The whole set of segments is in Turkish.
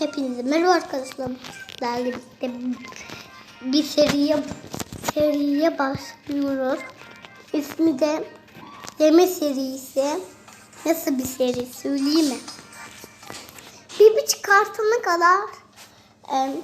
Hepinize merhaba arkadaşlar. Sizlerle birlikte bir seriye, seriye başlıyoruz. İsmi de Yeme serisi. Nasıl bir seri söyleyeyim mi? Bir çıkartana kadar e,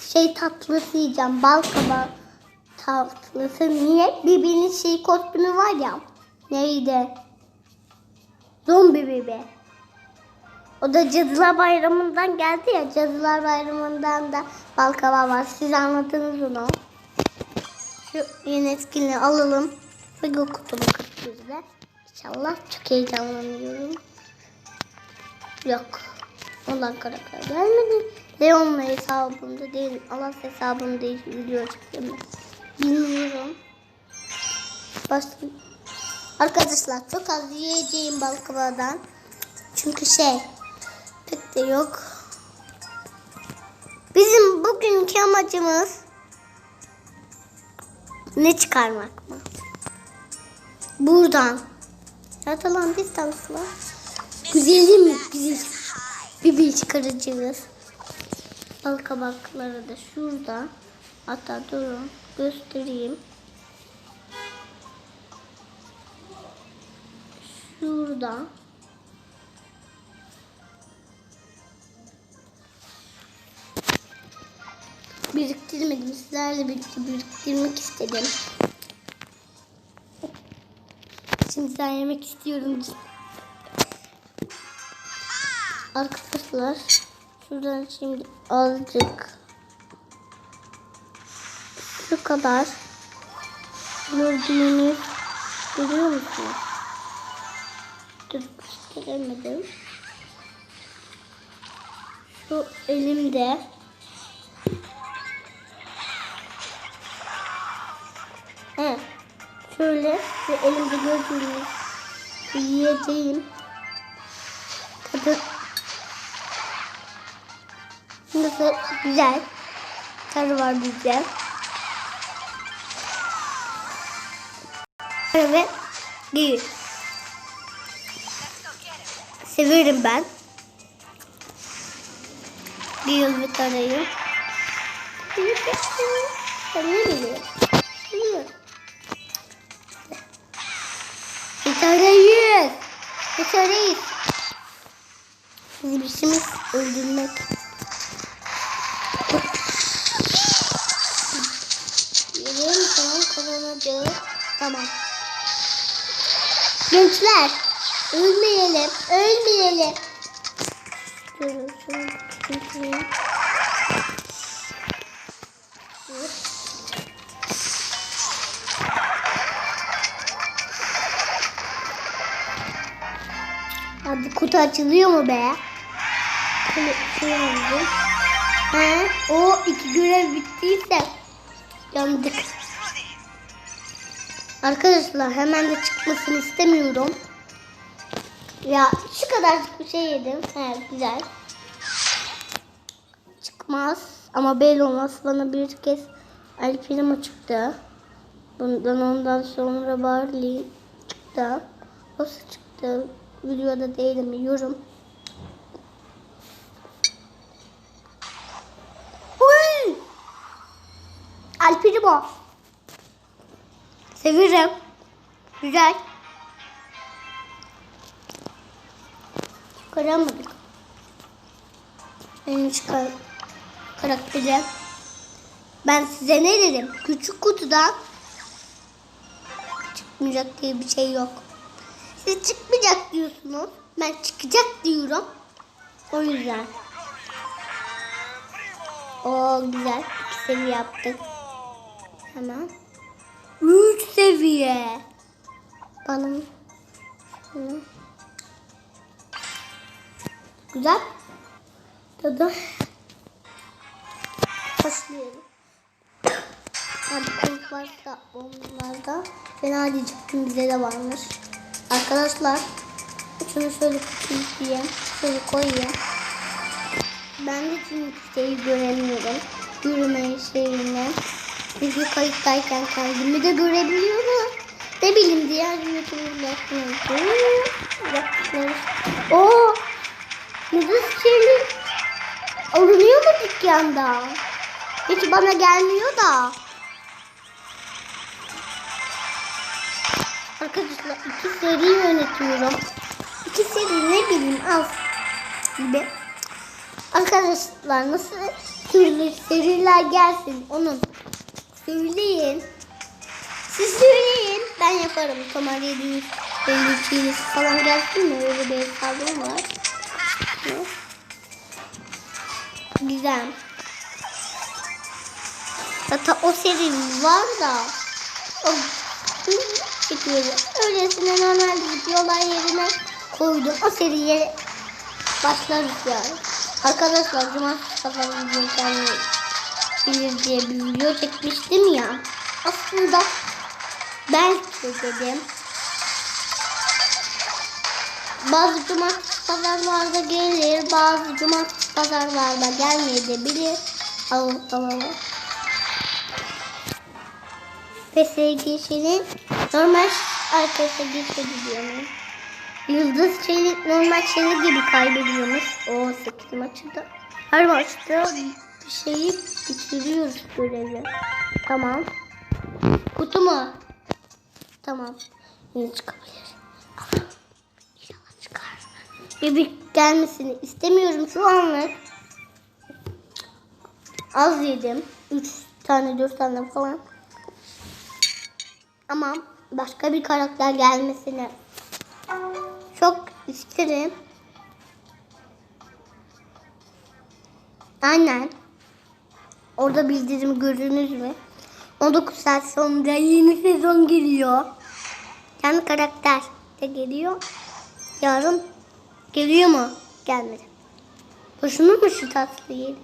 şey tatlısı yiyeceğim. Bal kabağı tatlısı. Niye? Birbirinin şey kostümü var ya. Neydi? Zombi bebe. O da Cadılar Bayramı'ndan geldi ya. Cadılar Bayramı'ndan da balkaba var. Siz anladınız onu. Şu yeni etkinliği alalım. Ve kutumu kırpıyoruz. İnşallah çok heyecanlanıyorum. Yok. Ondan karakter gelmedi. Leon'la hesabımda değil. Allah hesabımda hiç video çektim. Bilmiyorum. Başlayalım. Arkadaşlar çok az yiyeceğim balkabadan. Çünkü şey pek de yok. Bizim bugünkü amacımız ne çıkarmak mı? Buradan. Zaten lan var. Güzelim mi? Güzel. Bir bir çıkaracağız. Bal kabakları da şurada. Hatta durun göstereyim. Şurada. Biriktirmedim. Sizlerle birlikte biriktirmek istedim. Şimdi ben yemek istiyorum. Arkadaşlar şuradan şimdi azıcık şu kadar gördüğünüz görüyor musunuz? Dur gösteremedim. Şu elimde Şöyle ve elimde gördüğünüz yiyeceğim tadı nasıl güzel tadı var güzel. Ve değil. Severim ben. Bir bir tarayı. Ben ne? Biliyorum. Bir taneyiz. Bizim işimiz öldürmek. Yerim tamam kazanacağız. Tamam. Gençler ölmeyelim. Ölmeyelim. Durun şunu. Kutu açılıyor mu be? Şey oldu. He? O iki görev bittiyse yandık. Arkadaşlar hemen de çıkmasını istemiyorum. Ya şu kadarcık bir şey yedim. He güzel. Çıkmaz. Ama belli olmaz. Bana bir kez El Primo çıktı. Bundan ondan sonra Barley çıktı. Nasıl çıktı? Videoda değilim. Yorum. Uy! El Primo. Severim. Güzel. Çıkaramadık. Benim çıkar karakteri. Ben size ne dedim? Küçük kutudan çıkmayacak diye bir şey yok. Siz çıkmayacak diyorsunuz. Ben çıkacak diyorum. O yüzden. O güzel. İki seviye yaptık. Hemen. Üç seviye. Balım. Güzel. Tadı. Başlayalım. Abi konuk varsa onlarda fena diyecektim bize de varmış. Arkadaşlar şunu şöyle kutuya şöyle koyayım. Ben de çünkü şeyi göremiyorum. Yürüme şeyini. Çünkü kayıttayken kendimi de görebiliyorum. Ne bileyim diğer YouTuber'lar yaptıkları. Oo! Mızız şeyli. bir anda. Hiç bana gelmiyor da. Arkadaşlar iki seri yönetiyorum. İki seri ne bileyim az gibi. Arkadaşlar nasıl türlü seriler gelsin onun söyleyin. Siz söyleyin ben yaparım. Tomar 700 50 çiğnesi falan gelsin mi? Öyle bir hesabım var. Güzel. Zaten o seri var da o çıkıyor. Öylesine normal videolar yerine koydum. O seriye başlarız yani. Arkadaşlar cumartesi pazar video bilir diye bir video çekmiştim ya. Aslında belki dedim. Bazı cumartesi pazarlarda gelir, bazı cumartesi pazarlarda gelmeyebilir. Allah Allah. PSG'nin normal arkadaşa geçebiliyormuş. Yıldız Çelik normal Çelik gibi kaybediyormuş. O 8 maçta. Her maçta bir şeyi bitiriyoruz görevi. Tamam. Kutu mu? Tamam. Yine çıkabilir. Ama çıkar. Bebek gelmesini istemiyorum şu anlık. Az yedim. 3 tane 4 tane falan. Ama başka bir karakter gelmesini çok isterim. Aynen. Orada bildirim gördünüz mü? 19 saat sonra yeni sezon geliyor. Yani karakter de geliyor. Yarın geliyor mu? Gelmedi. Boşuna mı şu tatlı yedi?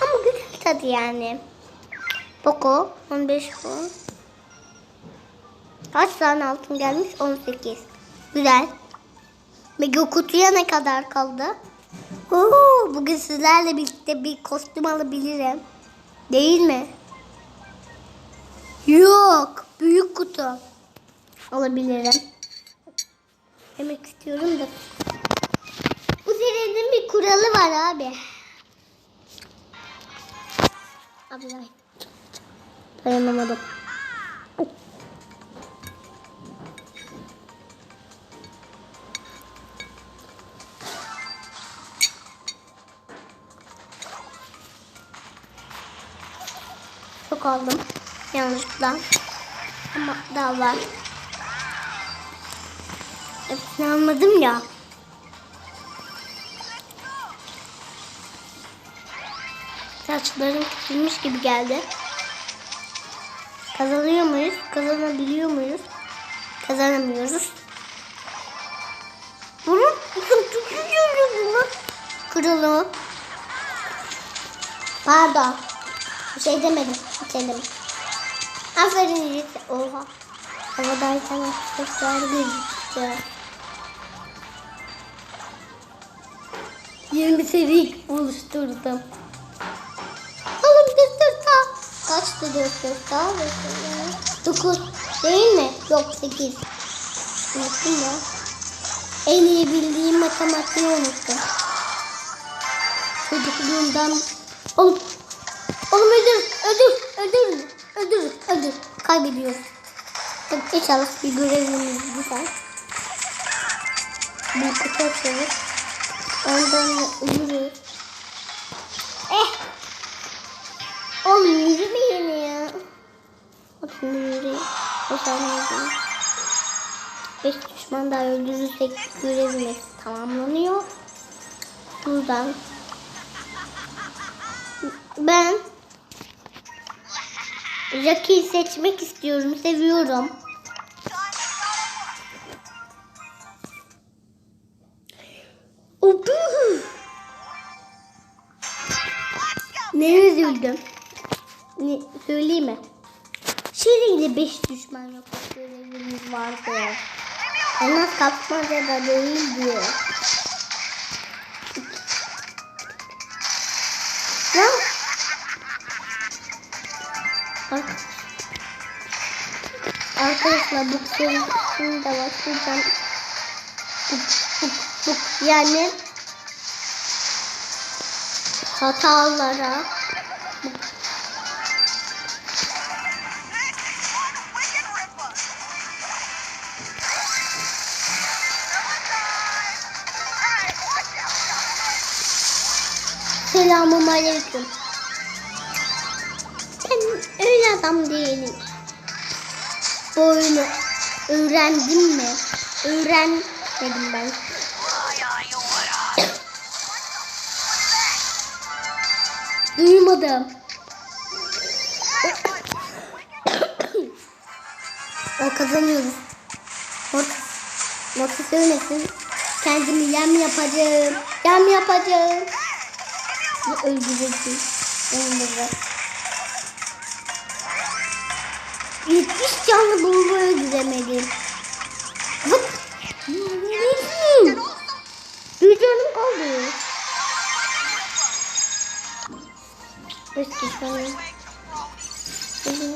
Ama güzel tadı yani. Poco 15 puan. Kaç tane altın gelmiş? 18. Güzel. Mega kutuya ne kadar kaldı? Oo, bugün sizlerle birlikte bir kostüm alabilirim. Değil mi? Yok. Büyük kutu. Alabilirim. Demek istiyorum da. Bu serinin bir kuralı var abi. Abla. Dayanamadım. Çok aldım. Yanlışlıkla. Ama daha var. Hepsini almadım ya. Saçlarım kesilmiş gibi geldi. Kazanıyor muyuz? Kazanabiliyor muyuz? Kazanamıyoruz. Bunu tutuyorum bunu. Kırılı. Pardon. Şey demedim. İçelim. Aferin Yiğit. Oha. Havadayken sesler gözüktü. Yeni bir seri oluşturdum. Oğlum göster ta. Kaçtı göster ta? Dokuz. Değil mi? Yok sekiz. Unuttum ya. En iyi bildiğim matematiği unuttum. Çocukluğumdan. Oğlum. Oğlum öldür. Öldür. Öldür. Öldür. Öldür. Kaybediyoruz. İnşallah bir görevimiz biter. Bir kutu açıyoruz. Ondan da ölürüz. Eh. Oğlum yürümeyin ya. Bakın yürüyün. O saniye yürüyün. Beş düşman daha öldürürsek görevimiz tamamlanıyor. Buradan. Ben Jackie'yi seçmek istiyorum. Seviyorum. Opu. Ne üzüldüm. Ne, söyleyeyim mi? Şirin'de 5 düşman yok. Görevimiz vardı. Elmas kapmaca da değil diyor. Arkadaşlar bu serisini de başlayacağım. Buk, buk, buk. Yani hatalara Selamun aleyküm. Ben öyle adam değilim. Bu oyunu öğrendim mi? Öğrenmedim ben. Duymadım. o kazanıyoruz. Mortis, Mortis söylesin. Kendimi yem yapacağım. Yem yapacağım. Ve öldüreceğim. 70 canlı bulma öldüremedim. Vıt. Bir canım kaldı. Sanırım. Şimdi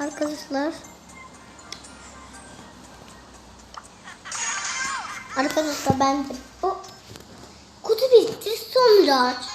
Arkadaşlar. Arkadaşlar ben o kutu bitti sonra aç.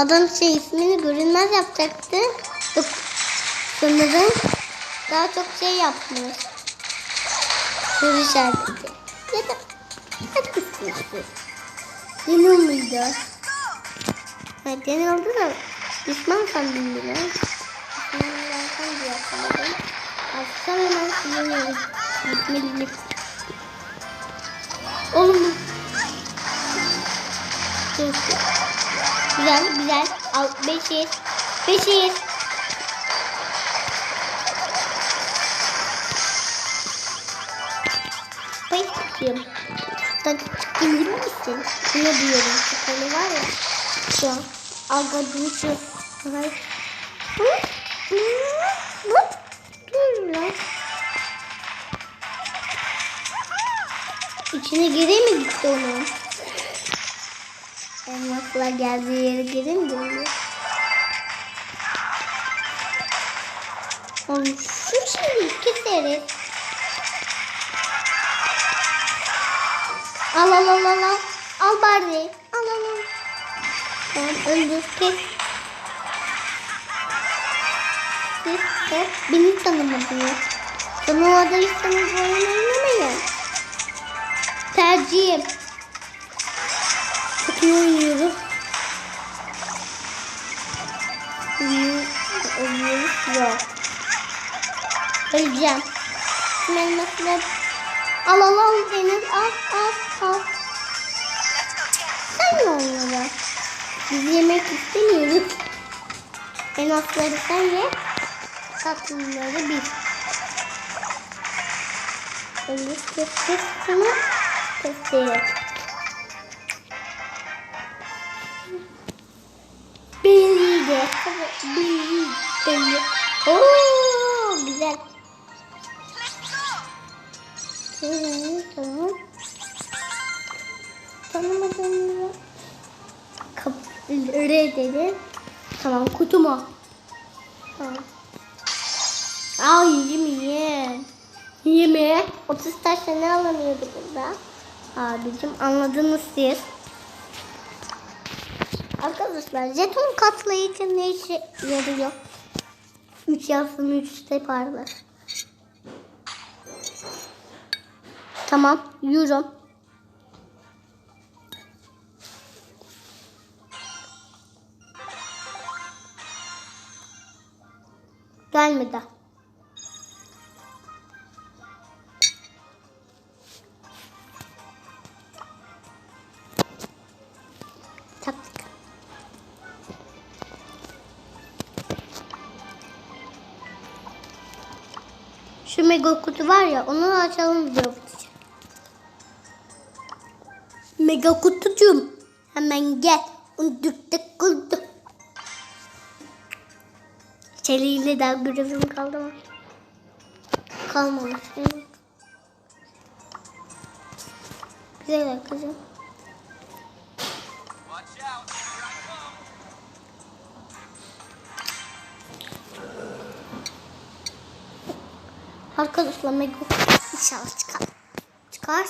Adam şey ismini görünmez yapacaktı. Sanırım daha çok şey yapmış. Soru işareti. Ya da hep kısmıştı. Yeni muydu? Evet yeni oldu da düşman sandım bile. Düşmanlardan diye hatırladım. Açsam hemen kullanıyorum. Bismillah. Oğlum. Dur. Güzel güzel. Al beşiz. Beşiz. Pay tutuyorum. Şuradan indir misin? Ne diyorum? Konu var ya. Şu an. Algadını şu. Hı? Hı? Hı? Dur lan. İçine gireyim mi gitti onun? Elmaslar geldiği yere gireyim mi? Oğlum şu şimdi keseriz. Al al al al al. Al bari. Al al al. Tamam öldür kes. Kes kes. Beni tanımadınız. Tanımadıysanız oyun oynamayın. Tercihim. Çok iyi oynuyoruz. İyi oynuyoruz. Yok. Öleceğim. Ben mesela Al al al Deniz al al al. Sen ne onlara? Biz yemek istemiyoruz. Elmasları sen ye. Tatlıları biz. Şimdi kes kes Oo güzel. Şöyle tamam. Tanımadığımda kap reddedim. Tamam kutuma. Tamam. Aa yiyeyim ye. Yeme. 30 taşla ne alamıyordu burada? Abicim anladınız siz. Arkadaşlar jeton katlayıcı ne işe yarıyor? 3 yazsın 3 de parlar. Tamam, yiyorum. Gelmedi. Şu mega kutu var ya onu açalım diyor. Mega kutucuğum. Hemen gel. Undurtta kurdu. Çeliğiyle daha görevim kaldı mı? Kalmamış. Güzel kızım. Mega kutu İnşallah çıkar. Çıkar.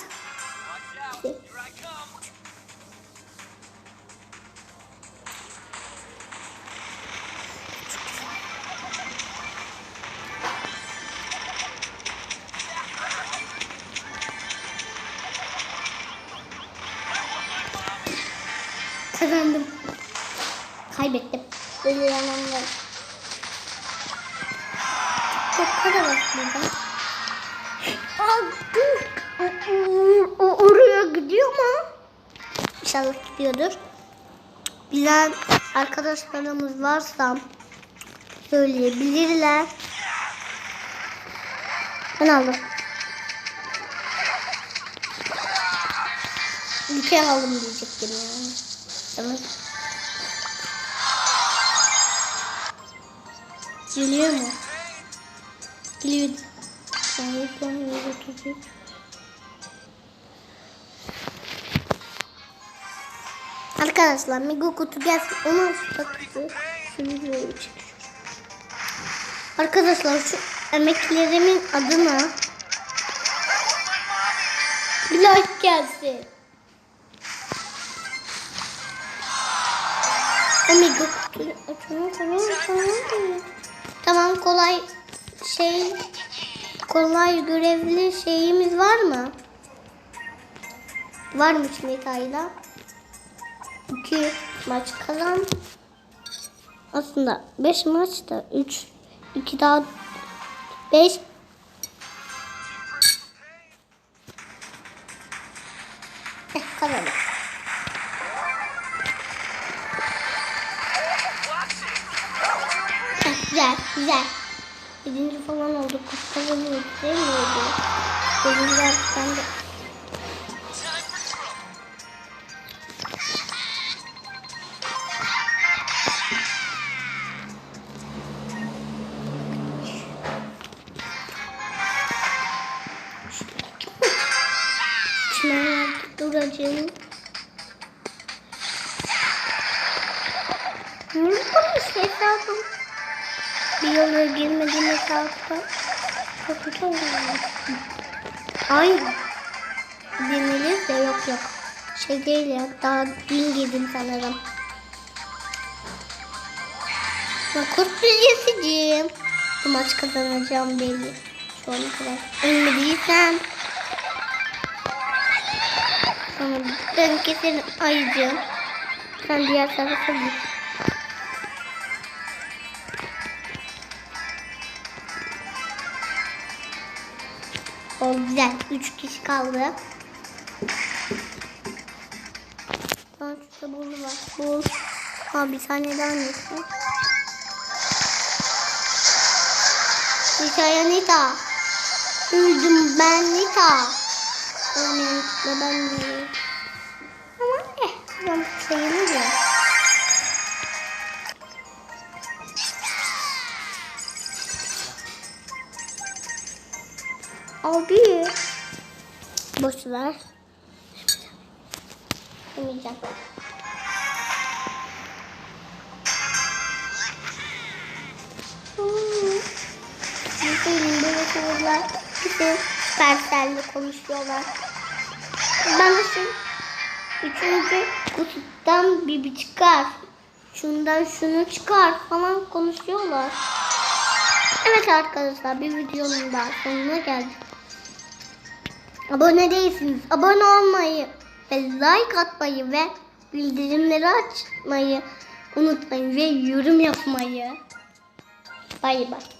Kazandım. Kaybettim. Böyle yalanlar. Çok para bak burada. Oraya gidiyor mu? İnşallah gidiyordur. Bilen arkadaşlarımız varsa söyleyebilirler. Ben aldım. Ülke aldım diyecektim yani. Tamam. Geliyor mu? Geliyor. Öyle tutayım. Arkadaşlar Mega kutu gelsin. Onu açtı. Şimdi. Arkadaşlar şu emeklerimin adına bir like gelsin. Omega kutuyu açalım tamam tamam. Tamam kolay şey kolay görevli şeyimiz var mı? Varmış Meta'yla. İki maç kazan. Aslında beş maçta üç iki daha beş Eh, kazandık. Heh, güzel, güzel. Birinci falan olduk. Kazanıyoruz değil mi? Birinci artık de. Bir yola girmediğim hesapta. Çok çok Ay. Demeliyiz de yok yok. Şey değil ya. Daha dün girdim sanırım. Ben kurt bilgisiciyim. Bu maç kazanacağım belli. Şu ana kadar. Ölmediysem. Sonra ben keserim ayıcığım. Sen diğer tarafa git. Güzel. Üç kişi kaldı. Tamam şurada bulu var. Bul. Ha bir tane daha yesin. Nita Nita. Öldüm ben Nita. Ölmeyin de ben de. Ama eh. Ben sayılır ya. Abi. Boş ver. Yemeyeceğim. Bizim böyle çocuklar bizim Persel'le konuşuyorlar. Ben nasıl üçüncü kutudan bir çıkar. Şundan şunu çıkar falan konuşuyorlar. Evet arkadaşlar bir videonun daha sonuna geldik. Abone değilsiniz. Abone olmayı ve like atmayı ve bildirimleri açmayı unutmayın ve yorum yapmayı. Bay bay.